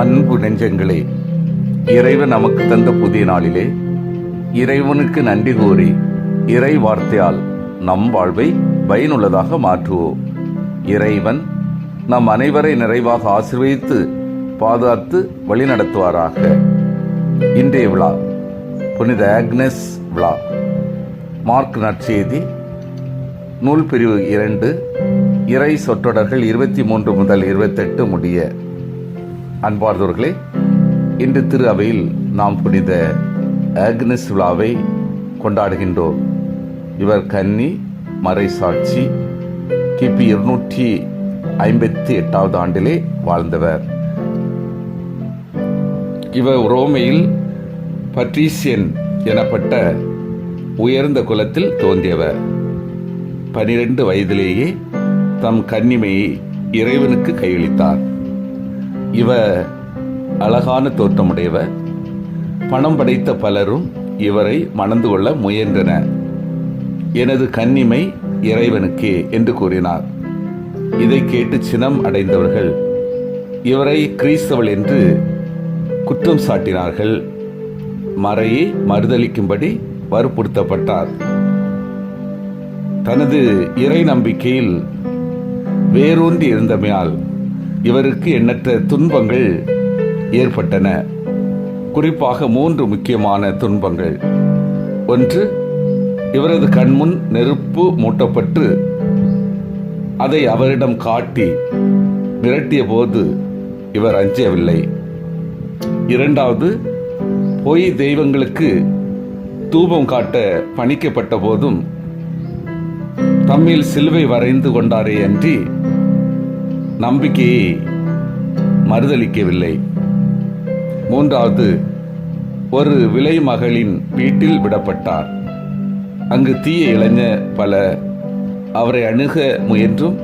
அன்பு நெஞ்சங்களே இறைவன் நமக்கு தந்த புதிய நாளிலே இறைவனுக்கு நன்றி கூறி இறை வார்த்தையால் நம் வாழ்வை பயனுள்ளதாக மாற்றுவோம். இறைவன் நம் அனைவரை நிறைவாக ஆசிர்வதித்து பாதுகாத்து வழிநடத்துவாராக. இன்றைய விழா புனித ஆக்னஸ் விழா. மார்க் நற்செய்தி நூல் பிரிவு இரண்டு இறை சொற்றொடர்கள் இருபத்தி மூன்று முதல் இருபத்தெட்டு முடிய அன்பார்ந்தவர்களே இன்று திரு அவையில் நாம் புனித ஆக்னஸ் விழாவை கொண்டாடுகின்றோம். இவர் கன்னி மறைசாட்சி கிபி இருநூற்றி ஐம்பத்தி எட்டாவது ஆண்டிலே வாழ்ந்தவர். இவர் ரோமையில் பட்ரீசியன் எனப்பட்ட உயர்ந்த குலத்தில் தோன்றியவர். பனிரெண்டு வயதிலேயே தம் கன்னிமையை இறைவனுக்கு கையளித்தார். இவ அழகான தோற்றமுடையவ பணம் படைத்த பலரும் இவரை மணந்து கொள்ள முயன்றனர். எனது கன்னிமை இறைவனுக்கே என்று கூறினார். இதை கேட்டு சினம் அடைந்தவர்கள் இவரை கிறிஸ்தவள் என்று குற்றம் சாட்டினார்கள். மறையை மறுதளிக்கும்படி வற்புறுத்தப்பட்டார். தனது இறை நம்பிக்கையில் வேரூன்றி இருந்தமையால் இவருக்கு எண்ணற்ற துன்பங்கள் ஏற்பட்டன. குறிப்பாக மூன்று முக்கியமான துன்பங்கள். ஒன்று இவரது கண்முன் நெருப்பு மூட்டப்பட்டு அதை அவரிடம் காட்டி மிரட்டிய போது இவர் அஞ்சவில்லை இரண்டாவது பொய் தெய்வங்களுக்கு தூபம் காட்ட பணிக்கப்பட்ட போதும் தம்மில் சிலுவை வரைந்து கொண்டாரே அன்றி நம்பிக்கையை மறுதளிக்கவில்லை. மூன்றாவது ஒரு விலை மகளின் வீட்டில் விடப்பட்டார். அங்கு தீய இளைஞ பல அவரை அணுக முயன்றும்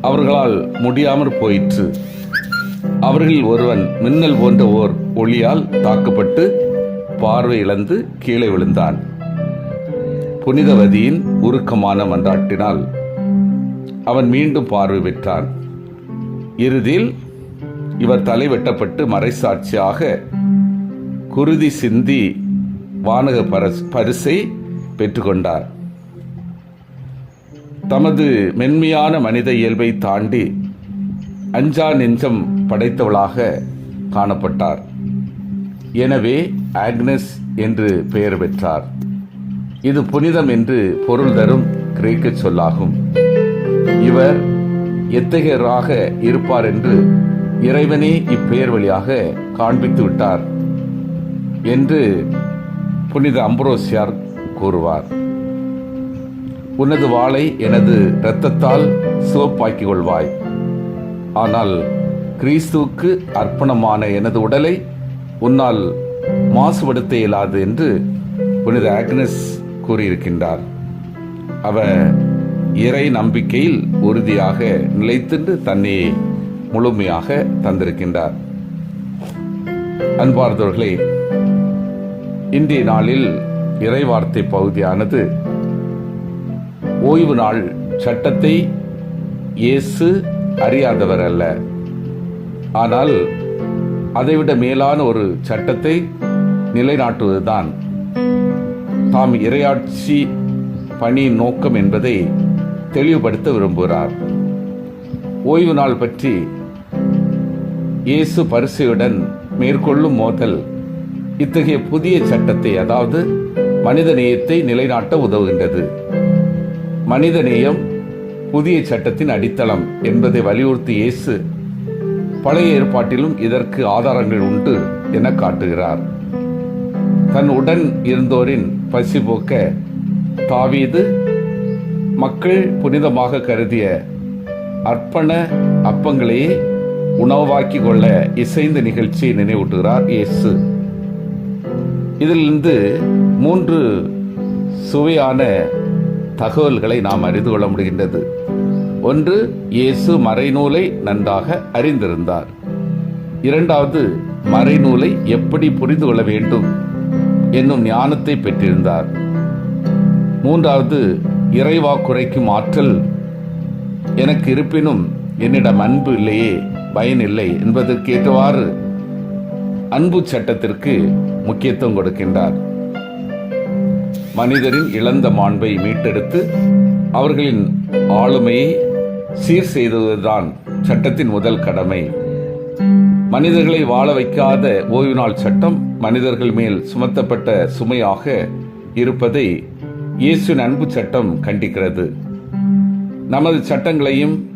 அவர்களால் முடியாமற் போயிற்று. அவர்களில் ஒருவன் மின்னல் போன்ற ஓர் ஒளியால் தாக்கப்பட்டு பார்வை இழந்து கீழே விழுந்தான். புனிதவதியின் உருக்கமான மன்றாட்டினால் அவன் மீண்டும் பார்வை பெற்றான். இறுதியில் இவர் தலை வெட்டப்பட்டு மறைசாட்சியாக குருதி சிந்தி வானக பரிசை பெற்றுக்கொண்டார். தமது மென்மையான மனித இயல்பை தாண்டி அஞ்சா நெஞ்சம் படைத்தவளாக காணப்பட்டார். எனவே ஆக்னஸ் என்று பெயர் பெற்றார். இது புனிதம் என்று பொருள் தரும் கிரேக்க சொல்லாகும். இவர் எத்தகையராக இருப்பார் என்று இறைவனே இப்பெயர் வழியாக காண்பித்து விட்டார் என்று புனித அம்பரோசியார் கூறுவார். உனது வாளை எனது இரத்தத்தால் சிவப்பாக்கிக் கொள்வாய் ஆனால் கிறிஸ்துவுக்கு அர்ப்பணமான எனது உடலை உன்னால் மாசுபடுத்த இயலாது என்று புனித ஆக்னஸ் கூறியிருக்கின்றார். அவர் இறை நம்பிக்கையில் உறுதியாக நிலைத்தின்று தன்னையே முழுமையாக தந்திருக்கின்றார். அன்பார்ந்தவர்களே இன்றைய நாளில் இறைவார்த்தை பகுதியானது ஓய்வு நாள் சட்டத்தை இயேசு அறியாதவர் அல்ல. ஆனால் அதைவிட மேலான ஒரு சட்டத்தை நிலைநாட்டுவதுதான். தாம் இரையாட்சி பணி நோக்கம் என்பதை தெளிவுபடுத்த விரும்புகிறார். ஓய்வு நாள் பற்றி இயேசு பரிசையுடன் மேற்கொள்ளும் மோதல் இத்தகைய புதிய சட்டத்தை அதாவது மனித நேயத்தை நிலைநாட்ட உதவுகின்றது. மனித நேயம் புதிய சட்டத்தின் அடித்தளம் என்பதை வலியுறுத்தி இயேசு பழைய ஏற்பாட்டிலும் இதற்கு ஆதாரங்கள் உண்டு என காட்டுகிறார். தன் உடன் இருந்தோரின் பசி போக்க தாவீது மக்கள் புனிதமாக கருதிய அர்ப்பண அப்பங்களையே உணவாக்கி கொள்ள இசைந்த நிகழ்ச்சியை நினைவூட்டுகிறார் இயேசு. இதிலிருந்து மூன்று சுவையான தகவல்களை நாம் அறிந்து கொள்ள முடிகின்றது. ஒன்று இயேசு மறைநூலை நன்றாக அறிந்திருந்தார். இரண்டாவது மறைநூலை எப்படி புரிந்து கொள்ள வேண்டும் என்னும் ஞானத்தை பெற்றிருந்தார். மூன்றாவது இறைவா குறைக்கும் ஆற்றல் எனக்கு இருப்பினும் என்னிடம் அன்பு இல்லையே பயன் இல்லை என்பதற்கேற்றவாறு அன்பு சட்டத்திற்கு முக்கியத்துவம் கொடுக்கின்றார். மனிதரின் இழந்த மாண்பை மீட்டெடுத்து அவர்களின் ஆளுமையை சீர் செய்ததுதான் சட்டத்தின் முதல் கடமை. மனிதர்களை வாழ வைக்காத ஓய்வு நாள் சட்டம் மனிதர்கள் மேல் சுமத்தப்பட்ட சுமையாக இருப்பதை இயேசு அன்பு சட்டம் கண்டிக்கிறது. நமது சட்டங்களையும்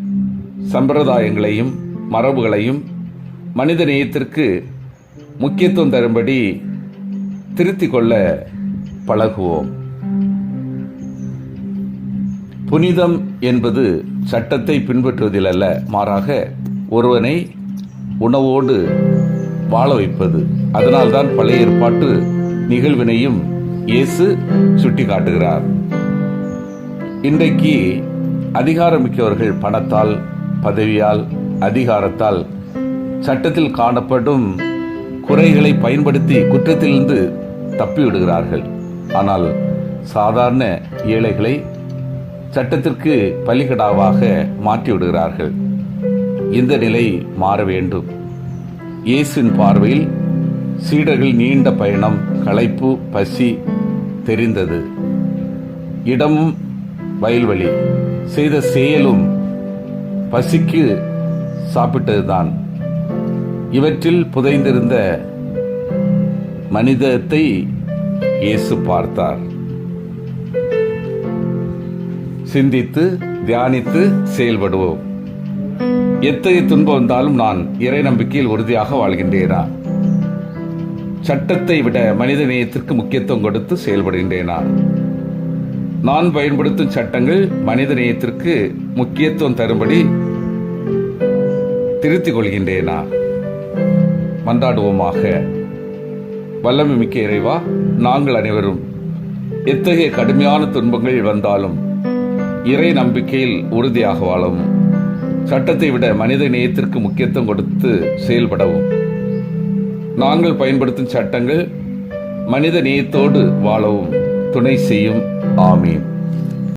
சம்பிரதாயங்களையும் மரபுகளையும் மனித நேயத்திற்கு முக்கியத்துவம் தரும்படி திருத்திக் கொள்ள பழகுவோம். புனிதம் என்பது சட்டத்தை பின்பற்றுவதில் அல்ல மாறாக ஒருவனை உணவோடு வாழ வைப்பது. அதனால்தான் பழைய ஏற்பாட்டு நிகழ்வினையும் இயேசு சுட்டிக்காட்டுகிறார். இன்றைக்கு அதிகாரமிக்கவர்கள் பணத்தால் பதவியால் அதிகாரத்தால் சட்டத்தில் காணப்படும் குறைகளை பயன்படுத்தி குற்றத்திலிருந்து தப்பிவிடுகிறார்கள். ஆனால் சாதாரண ஏழைகளை சட்டத்திற்கு பலிகடாவாக மாற்றிவிடுகிறார்கள். இந்த நிலை மாற வேண்டும். இயேசுவின் பார்வையில் சீடர்கள் நீண்ட பயணம் களைப்பு பசி தெரிந்தது. இடமும் வயல்வெளி. செய்த செயலும் பசிக்கு சாப்பிட்டதுதான். இவற்றில் புதைந்திருந்த மனிதத்தை இயேசு பார்த்தார். சிந்தித்து தியானித்து செயல்படுவோம். எத்தகைய துன்பம் வந்தாலும் நான் இறை நம்பிக்கையில் உறுதியாக வாழ்கின்றேனா? சட்டத்தை விட மனித நேயத்திற்கு முக்கியத்துவம் கொடுத்து செயல்படுகின்றேனா? நான் பயன்படுத்தும் சட்டங்கள் மனித நேயத்திற்கு முக்கியத்துவம் தரும்படி திருத்திக் கொள்கின்றேனா? மன்றாடுவோமாக. வல்லமை மிக்க இறைவா நாங்கள் அனைவரும் எத்தகைய கடுமையான துன்பங்கள் வந்தாலும் இறை நம்பிக்கையில் உறுதியாக வாழவும் சட்டத்தை விட மனித நேயத்திற்கு முக்கியத்துவம் கொடுத்து செயல்படவும். நாங்கள் பயன்படுத்தும் சட்டங்கள் மனித நேயத்தோடு வாழவும். துணை செய்யும். ஆமீன்.